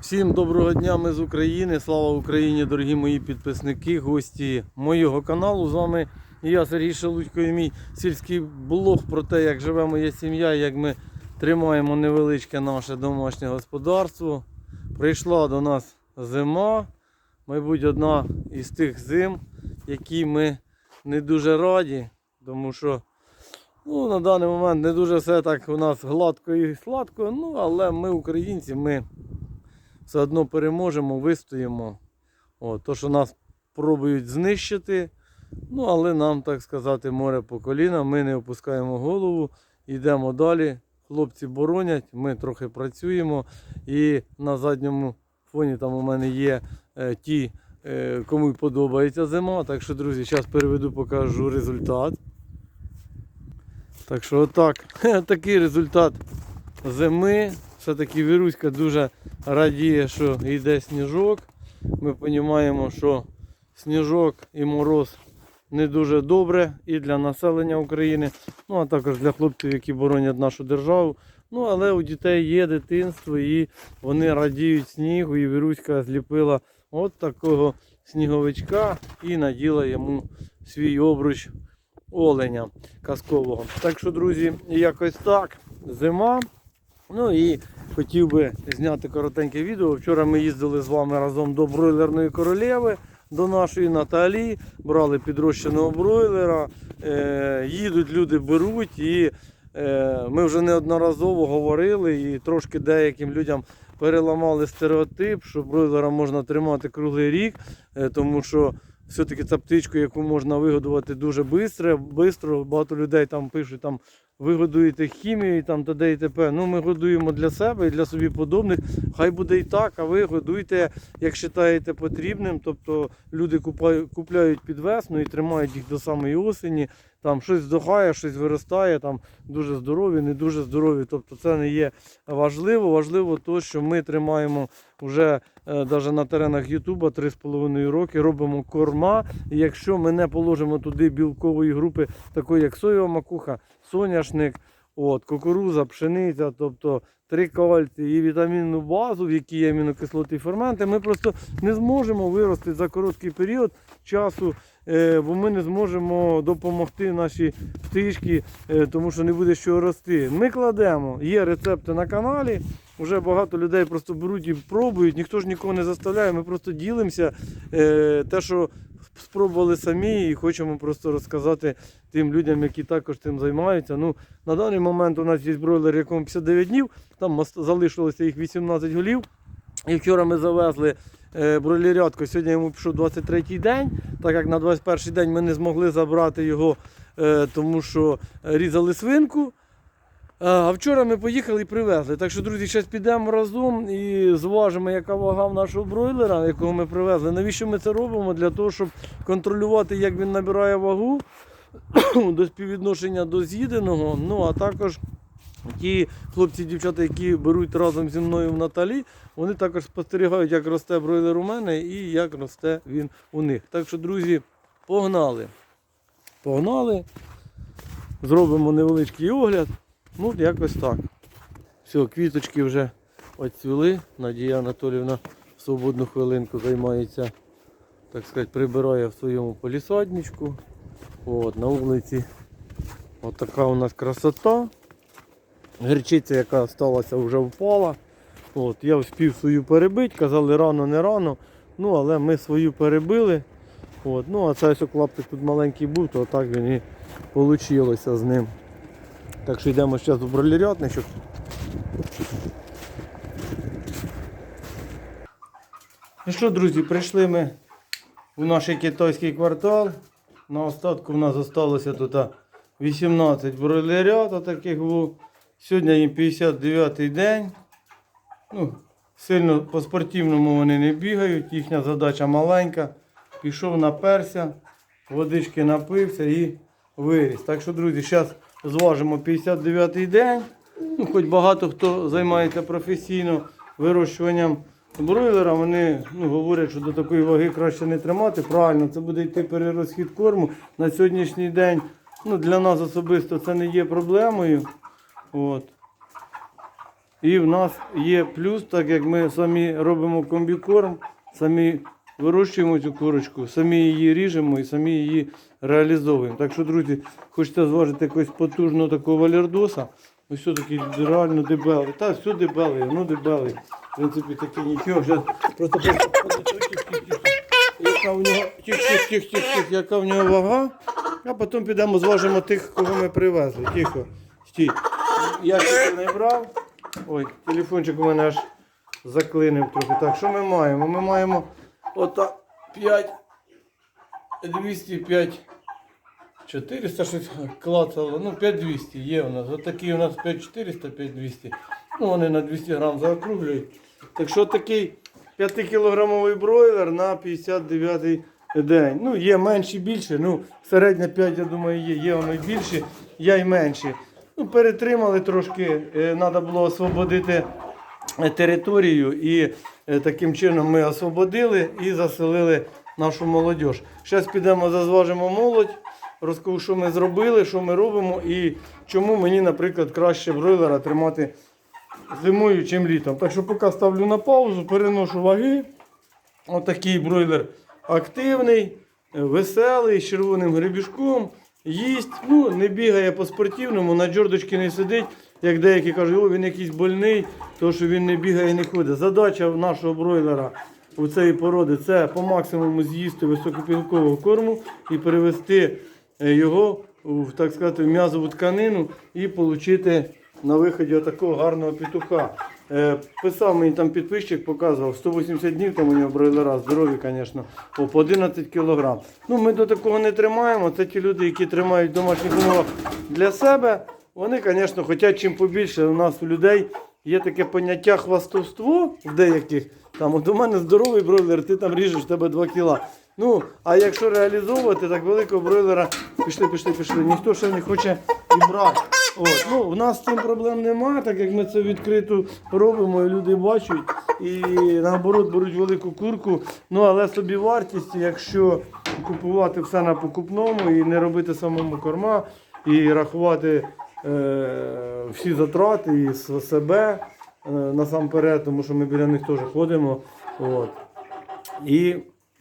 Всім доброго дня, ми з України. Слава Україні, дорогі мої підписники, гості моєго каналу. З вами я, Сергій Шелудько, і мій сільський блог про те, як живе моя сім'я, як ми тримаємо невеличке наше домашнє господарство. Прийшла до нас зима, мабуть, одна із тих зим, які ми не дуже раді, тому що ну, на даний момент не дуже все так у нас гладко і сладко, ну, але ми, українці, ми все одно переможемо, вистоїмо. О, то, що нас пробують знищити, ну але нам, так сказати, море по коліна, ми не опускаємо голову, йдемо далі. Хлопці боронять, ми трохи працюємо. І на задньому фоні там у мене є е, ті, е, кому подобається зима. Так що, друзі, зараз переведу, покажу результат. Так що отак, такий результат зими. Все-таки Віруська дуже радіє, що йде сніжок. Ми розуміємо, що сніжок і мороз не дуже добре і для населення України, ну а також для хлопців, які боронять нашу державу. Ну, але у дітей є дитинство і вони радіють снігу. І Віруська зліпила от такого сніговичка і наділа йому свій обруч оленя казкового. Так що, друзі, якось так. Зима. Ну і хотів би зняти коротеньке відео. Вчора ми їздили з вами разом до бройлерної королеви, до нашої Наталії, брали підрощеного бройлера. Е, їдуть, люди беруть. І е, ми вже неодноразово говорили і трошки деяким людям переламали стереотип, що бройлера можна тримати круглий рік, е, тому що все-таки ця птичку, яку можна вигодувати дуже швидко. Багато людей там пишуть, там ви годуєте хімією там т.д. і т.п. Ну ми годуємо для себе і для собі подобних. Хай буде і так, а ви годуйте, як вважаєте потрібним. Тобто люди купляють під весну і тримають їх до самої осені. Там щось здохає, щось виростає, там дуже здорові, не дуже здорові. Тобто це не є важливо. Важливо то, що ми тримаємо вже навіть на теренах Ютуба 3,5 роки, робимо корма. І якщо ми не положимо туди білкової групи, такої як соєва макуха, соняшник, от, кукуруза, пшениця, тобто три кальці і вітамінну базу, в якій є амінокислоти і ферменти, ми просто не зможемо вирости за короткий період часу, е, бо ми не зможемо допомогти нашій птичці, е, тому що не буде що рости. Ми кладемо, є рецепти на каналі. Вже багато людей просто беруть і пробують, ніхто ж нікого не заставляє, ми просто ділимося е, те, що спробували самі, і хочемо просто розказати тим людям, які також цим займаються. Ну, на даний момент у нас є бройлер, якому 59 днів, там залишилося їх 18 голів. І вчора ми завезли е, бройлерятку, сьогодні йому пішов 23-й день, так як на 21-й день ми не змогли забрати його, е, тому що різали свинку. А вчора ми поїхали і привезли. Так що, друзі, зараз підемо разом і зважимо, яка вага в нашого бройлера, якого ми привезли. Навіщо ми це робимо? Для того, щоб контролювати, як він набирає вагу до співвідношення до з'їденого. Ну а також ті хлопці і дівчата, які беруть разом зі мною в Наталі, вони також спостерігають, як росте бройлер у мене і як росте він у них. Так що, друзі, погнали. Погнали. Зробимо невеличкий огляд. Ну, якось так. Все, квіточки вже оцвіли. Надія Анатоліївна в свободну хвилинку займається, так сказати, прибирає в своєму полісадничку. От, на вулиці. От така у нас красота. Гірчиця, яка сталася, вже впала. От, я встиг свою перебити, казали рано, не рано. Ну, але ми свою перебили. От, ну, а цей клаптик тут маленький був, то так він і вийшло з ним. Так що йдемо зараз в бролерятничок. Ну що, друзі, прийшли ми в наш китайський квартал. На остатку в нас залишилося тут 18 бройлерят таких було. Сьогодні їм 59-й день. Ну, сильно по-спортивному вони не бігають, їхня задача маленька. Пішов наперся, водички напився і виріс. Так що, друзі, зараз зважимо 59-й день. Ну, хоч багато хто займається професійно вирощуванням бройлера, вони ну, говорять, що до такої ваги краще не тримати. Правильно, це буде йти перерозхід корму. На сьогоднішній день ну, для нас особисто це не є проблемою. От. І в нас є плюс, так як ми самі робимо комбікорм, самі вирощуємо цю курочку, самі її ріжемо і самі її реалізовуємо. Так що, друзі, хочете зважити якогось потужного такого валердоса, ось все такий реально дебелий. Та все дебелий, ну дебелий. В принципі, такий нічого. Зараз просто просто яка в нього тих-тих-тих-тих, яка в нього вага, а потім підемо зважимо тих, кого ми привезли. Тихо. Стій. Я ще не брав. Ой, телефончик у мене аж заклинив трохи. Так, що ми маємо? Ми маємо ота 5 205 400 щось клацало. Ну, 5200 є у нас. Отакі у нас 5400, 5200. Ну, вони на 200 грам заокруглюють. Так що такий 5-кілограмовий бройлер на 59-й день. Ну, є менші більше. Ну, середня 5, я думаю, є. Є воно і більше, є й менші. Ну, перетримали трошки, треба було освободити територію і е, таким чином ми освободили і заселили нашу молодь. Зараз підемо зазважимо молодь, розкажу, що ми зробили, що ми робимо і чому мені, наприклад, краще бройлера тримати зимою, чим літом. Так що поки ставлю на паузу, переношу ваги. Отакий бройлер активний, е, веселий, з червоним гребішком. Їсть, ну не бігає по спортивному, на джордочки не сидить, як деякі кажуть, о, він якийсь больний, тому що він не бігає і не ходить. Задача нашого бройлера у цієї породи це по максимуму з'їсти високопілкового корму і перевести е, його в так сказати в м'язову тканину і отримати на виході отакого гарного петуха. Е, Писав мені там підписчик, показував 180 днів там у нього бройлера, здорові, звісно, по 11 кг. Ну, ми до такого не тримаємо. Це ті люди, які тримають домашніх умовах для себе. Вони, звісно, хочуть чим побільше. У нас у людей є таке поняття хвастовство в деяких. Там, от у мене здоровий бройлер, ти там ріжеш, тебе 2 кіла. Ну, а якщо реалізовувати так великого бройлера, пішли, пішли, пішли, ніхто ще не хоче і брати. От. Ну, у нас з цим проблем немає, так як ми це відкрито робимо, і люди бачать і наоборот беруть велику курку. Ну, але собі вартість, якщо купувати все на покупному і не робити самому корма, і рахувати всі затрати і себе е, насамперед, тому що ми біля них теж ходимо. От. І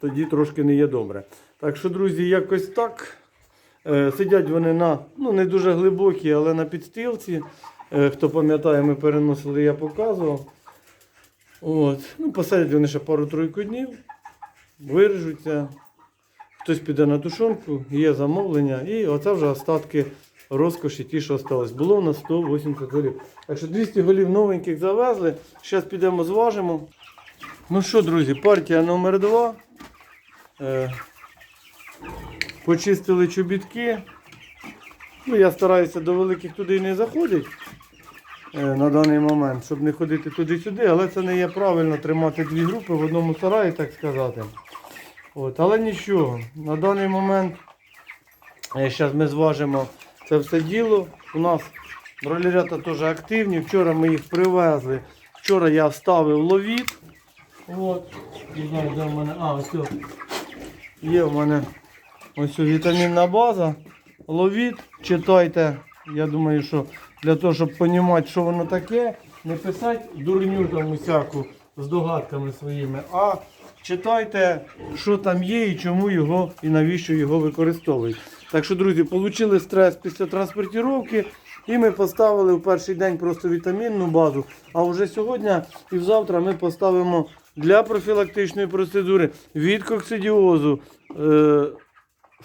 тоді трошки не є добре. Так що, друзі, якось так. Е, Сидять вони на ну, не дуже глибокій, але на підстилці. Е, Хто пам'ятає, ми переносили, я показував. От. Ну, посадять вони ще пару-тройку днів, виріжуться. Хтось піде на тушонку, є замовлення. І оце вже остатки розкоші, ті, що осталось. Було на 180 голів. Так що 200 голів новеньких завезли. Зараз підемо зважимо. Ну що, друзі, партія номер 2. Е, почистили чобітки. Ну, я стараюся до великих туди не заходити е, на даний момент, щоб не ходити туди-сюди, але це не є правильно тримати дві групи в одному сараї, так сказати. От, але нічого, на даний момент зараз ми зважимо це все діло. У нас бролерята теж активні. Вчора ми їх привезли. Вчора я вставив ловіт. От. Не знаю, де в мене. А, ось. Є в мене ось вітамінна база. Ловіт, читайте. Я думаю, що для того, щоб розуміти, що воно таке, не писати дурню там усяку з догадками своїми, а читайте, що там є і чому його і навіщо його використовують. Так що, друзі, отримали стрес після транспортування. І ми поставили в перший день просто вітамінну базу. А вже сьогодні і завтра ми поставимо для профілактичної процедури від коксидіозу е,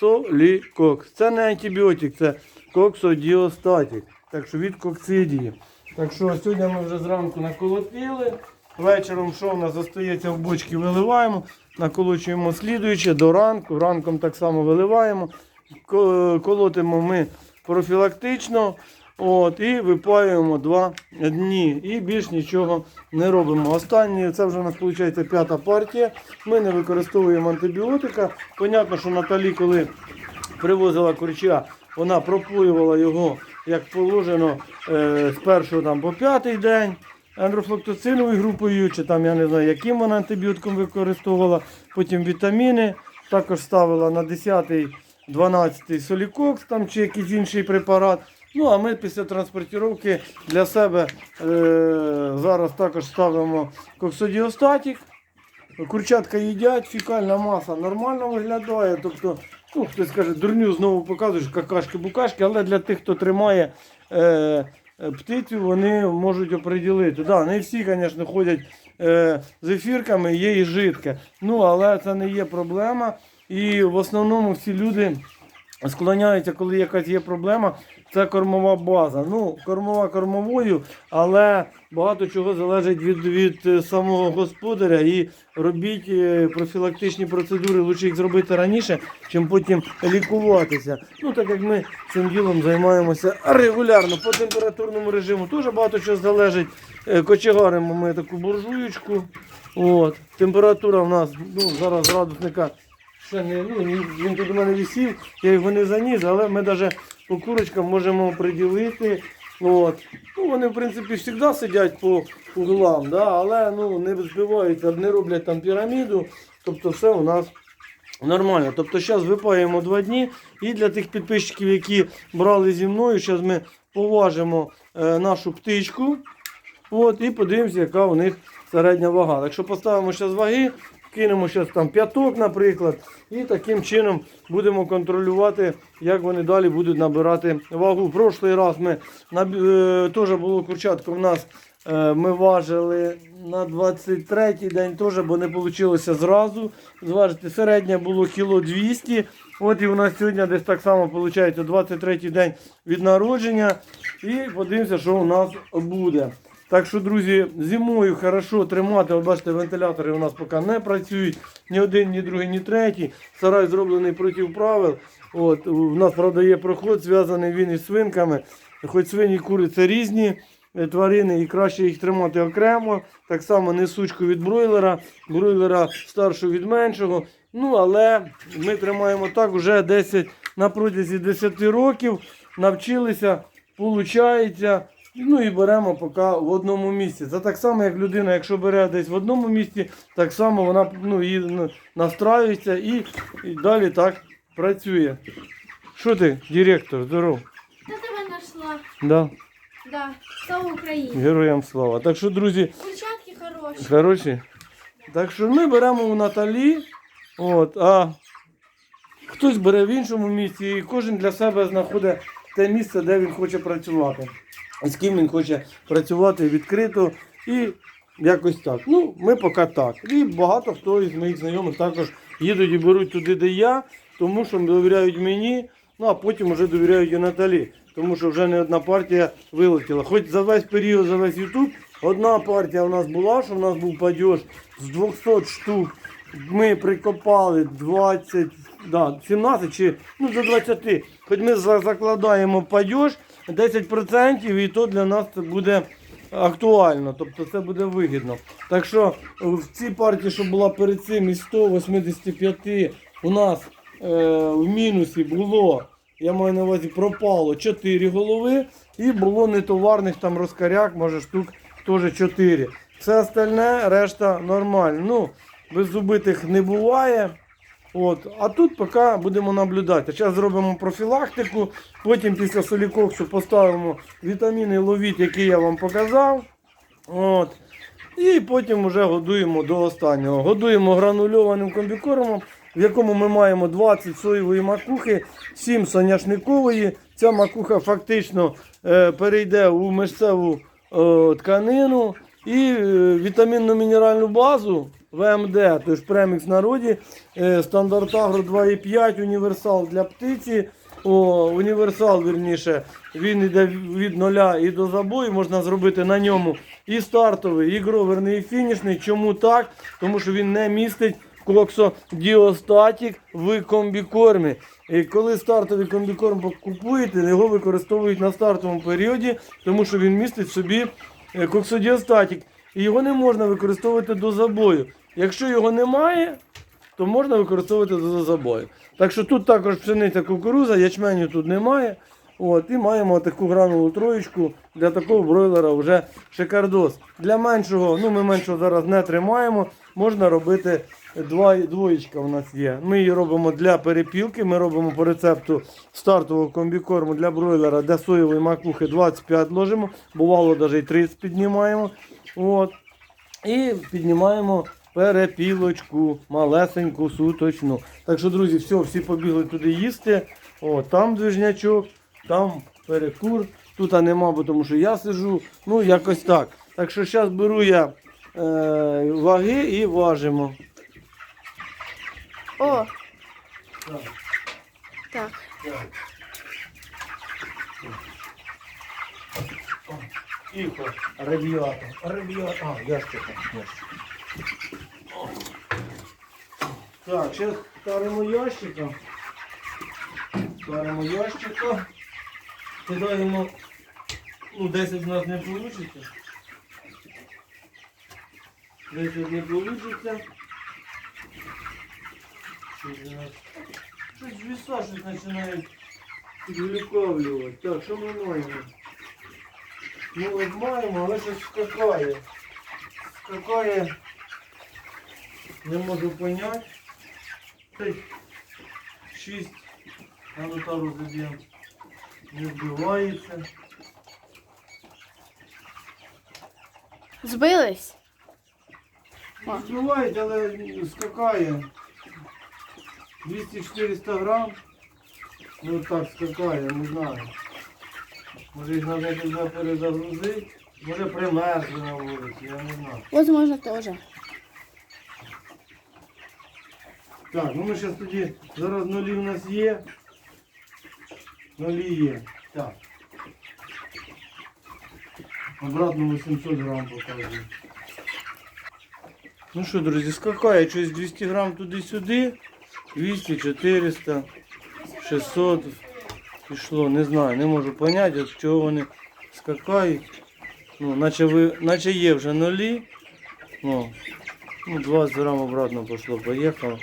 солікокс. Це не антибіотик, це коксодіостатик. Так що від коксидії. Так що сьогодні ми вже зранку наколотили. Вечором, що в нас залишається в бочці, виливаємо, наколочуємо слідуюче до ранку. Ранком так само виливаємо. Ко- Колотимо ми профілактично. От, і випаюємо два дні. І більш нічого не робимо. Останнє, це вже у нас виходить п'ята партія. Ми не використовуємо антибіотика. Понятно, що Наталі, коли привозила курча, вона пропоювала його, як положено, е, з першого там, по п'ятий день. Ендрофлоктоциновою групою, чи там я не знаю, яким вона антибіотиком використовувала, потім вітаміни, також ставила на 10-й, 12-й солікокс там, чи якийсь інший препарат. Ну а ми після транспортировки для себе е, зараз також ставимо коксодіостатік. Курчатка їдять, фікальна маса нормально виглядає. Тобто, ну, хтось каже, дурню знову показуєш, какашки-букашки, але для тих, хто тримає е, е, птицю, вони можуть оприділити. Да, не всі, звісно, ходять е, з ефірками, є і жидке. Ну, але це не є проблема. І в основному всі люди склоняються, коли якась є проблема, це кормова база. Ну, кормова кормовою, але багато чого залежить від, від е, самого господаря. І робіть е, профілактичні процедури, лучше їх зробити раніше, чим потім лікуватися. Ну, так як ми цим ділом займаємося регулярно по температурному режиму, дуже багато чого залежить. Е, Кочегаримо ми таку буржуючку. От. Температура в нас ну, зараз градусника не, ну, він тут у мене висів, я його не заніс, але ми навіть по курочкам можемо приділити. От. Ну, вони, в принципі, завжди сидять по углам, да, але ну, не збиваються, не роблять там піраміду. Тобто все у нас нормально. Тобто зараз випаємо два дні. І для тих підписчиків, які брали зі мною, зараз ми поважимо е, нашу птичку. От, і подивимося, яка у них середня вага. Якщо поставимо зараз ваги, кинемо зараз там п'яток, наприклад, і таким чином будемо контролювати, як вони далі будуть набирати вагу. В прошлий раз ми е, теж було курчатко в нас. е, Ми важили на 23-й день теж, бо не вийшло зразу. Зважити середнє було кіло 200. От і у нас сьогодні десь так само виходить 23-й день від народження. І подивимося, що у нас буде. Так що, друзі, зимою хорошо тримати. От бачите, вентилятори у нас поки не працюють. Ні один, ні другий, ні третій. Сарай зроблений проти правил. От, у нас, правда, є проход, зв'язаний він із свинками. Хоч свині і кури це різні е, тварини, і краще їх тримати окремо. Так само несучку від бройлера, бройлера старшого від меншого. Ну, але ми тримаємо так уже 10 на протязі 10 років. Навчилися, виходить. Ну і беремо поки в одному місці. Це так само, як людина, якщо бере десь в одному місці, так само вона ну, її ну, настраюється і, і далі так працює. Що ти, директор, здоров? Я тебе знайшла. Да, Да. Слава Україні. героям слава. Так що, друзі, Курчатки хороші. хороші. Так що ми беремо у Наталі, от, а хтось бере в іншому місці, і кожен для себе знаходить те місце, де він хоче працювати. З ким він хоче працювати відкрито і якось так. Ну, ми поки так. І багато хто із моїх знайомих також їдуть і беруть туди, де я, тому що довіряють мені, ну а потім вже довіряють і Наталі. Тому що вже не одна партія вилетіла. Хоч за весь період, за весь Ютуб, одна партія у нас була, що у нас був падеж з 200 штук. Ми прикопали 20, да, 17 чи ну, до 20. Хоч ми закладаємо падеж 10% і то для нас це буде актуально, тобто це буде вигідно. Так що е, в цій партії, що була перед цим із 185, у нас е, в мінусі було, я маю на увазі, пропало 4 голови і було нетоварних там розкаряк, може штук теж 4. Все остальне, решта нормально. Ну, беззубитих не буває. От. А тут поки будемо наблюдати. Зараз зробимо профілактику, потім після солікоксу поставимо вітаміни ловіт, які я вам показав. От. І потім вже годуємо до останнього. Годуємо гранульованим комбікормом, в якому ми маємо 20 соєвої макухи, 7 соняшникової. Ця макуха фактично е, перейде у мишцеву е, тканину і е, вітамінно-мінеральну базу ВМД, тож премікс в народі, е, стандарт Агро 2,5, універсал для птиці. О, універсал, вірніше, він йде від нуля і до забою. Можна зробити на ньому і стартовий, і гроверний, і фінішний. Чому так? Тому що він не містить коксодіостатік в комбікормі. І коли стартовий комбікорм купуєте, його використовують на стартовому періоді, тому що він містить в собі е, коксодіостатік. І його не можна використовувати до забою. Якщо його немає, то можна використовувати до забою. Так що тут також пшениця кукуруза, ячменю тут немає. От, і маємо таку гранулу троєчку. Для такого бройлера вже шикардос. Для меншого, ну ми меншого зараз не тримаємо, можна робити два, двоєчка у нас є. Ми її робимо для перепілки. Ми робимо по рецепту стартового комбікорму для бройлера, для соєвої макухи 25 ложимо, бувало навіть 30 піднімаємо. От. І піднімаємо перепілочку, малесеньку, суточну. Так що, друзі, все, всі побігли туди їсти. О, там движнячок, там перекур. Тут нема, бо тому що я сижу. Ну, якось так. Так що зараз беру я е, ваги і важимо. О, Так, так. так. Тихо, радіатор. Радіатор. А, ящик. ящик. Так, зараз ставимо ящика. Ставимо ящика. Кидаємо. Ну, 10 в нас не вийде. 10 не вийде. Щось віса щось починають підглюковлювати. Так, що ми маємо? Ну от маємо, але щось скакає. Скакає. Не можу поняти. Шість. А ну тару заб'ємо. Не вбивається. Збились? О. Збивається, але скакає. 200-400 грам. Ну так скакає, не знаю. Може їх треба перезагрузити. Може примерзли на вулиці, я не знаю. Возможно, теж. Так, ну ми зараз тоді, зараз нулі у нас є. Нулі є. Так. Обратно 800 грам показує. Ну що, друзі, скакає щось 200 грам туди-сюди. 200, 400, 600 пішло, не знаю, не можу поняти, от чого вони скакають. Ну, наче, ви, наче є вже нулі. Ну, ну 20 грам обратно пішло, поїхало.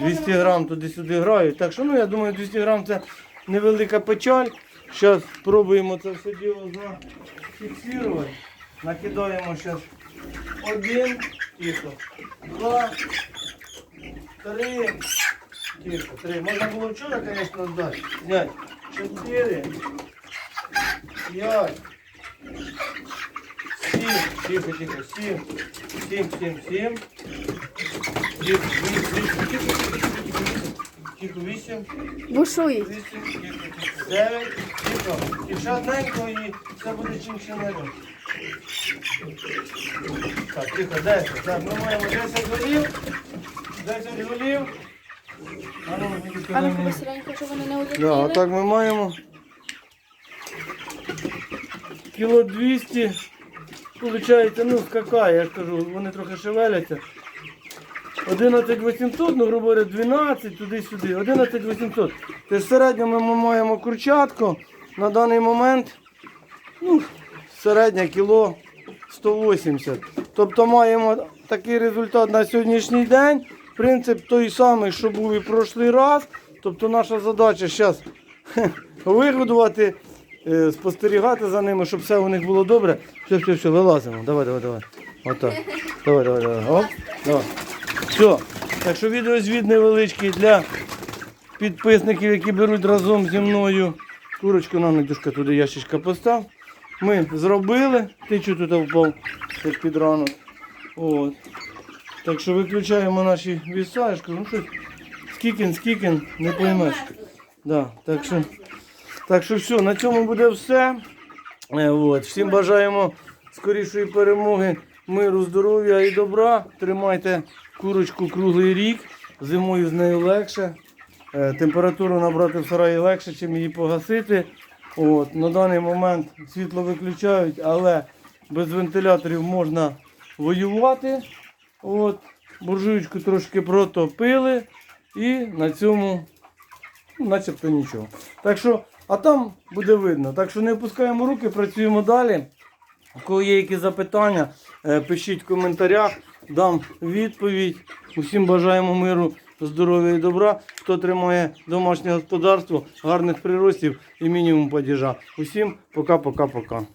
200 грам туди-сюди грають. Так що, ну я думаю, 200 грам це невелика печаль. Зараз спробуємо це все діло зафіксувати. Накидаємо зараз один, тихо, два, три, тихо, три. Можна було вчора, звісно, здати. Зняти. Чотири, п'ять, сім, тихо, тихо, сім, сім, сім, сім. Тихо, вісім, тихо, тихо, тихо, тихо, вісім. Бушують. 8, 9, тихо. І ще одненько і це буде чинчинарем. Так, тихо, 10. Так, ми маємо 10 голів. 10 голів. А ну, мені А ну щоб вони не Да, улетіли. так ми маємо кіло 200. Получається, ну, скакає, я ж кажу, вони трохи шевеляться. 11 800, ну, грубо говоря, 12 туди-сюди. 11 800. Це в середньому ми маємо курчатку на даний момент. Ну, середнє кіло 180. Тобто маємо такий результат на сьогоднішній день. Принцип той самий, що був і прошлий раз. Тобто наша задача зараз вигодувати, е, спостерігати за ними, щоб все у них було добре. Все, все, все, вилазимо. Давай, давай, давай. Отак. Давай, давай, давай. Оп. Давай. Все. Так що відеозвіт невеличкий для підписників, які беруть разом зі мною. Курочку нам Надюшка туди ящичка постав. Ми зробили. Ти чого тут впав як під ранок. От. Так що виключаємо наші віса. Я ну щось скікін, скікін, не поймеш. Да, так що, так що все, на цьому буде все. Е, От. Всім бажаємо скорішої перемоги, миру, здоров'я і добра. Тримайте курочку круглий рік. Зимою з нею легше. Е, Температуру набрати в сараї легше, чим її погасити. От, на даний момент світло виключають, але без вентиляторів можна воювати. От, буржуючку трошки протопили і на цьому ну, начебто нічого. Так що, а там буде видно. Так що не опускаємо руки, працюємо далі. Кого є якісь запитання, е, пишіть в коментарях, дам відповідь. Усім бажаємо миру здоров'я і добра. Хто тримає домашнє господарство, гарних приростів і мінімум падіжа. Усім пока-пока-пока.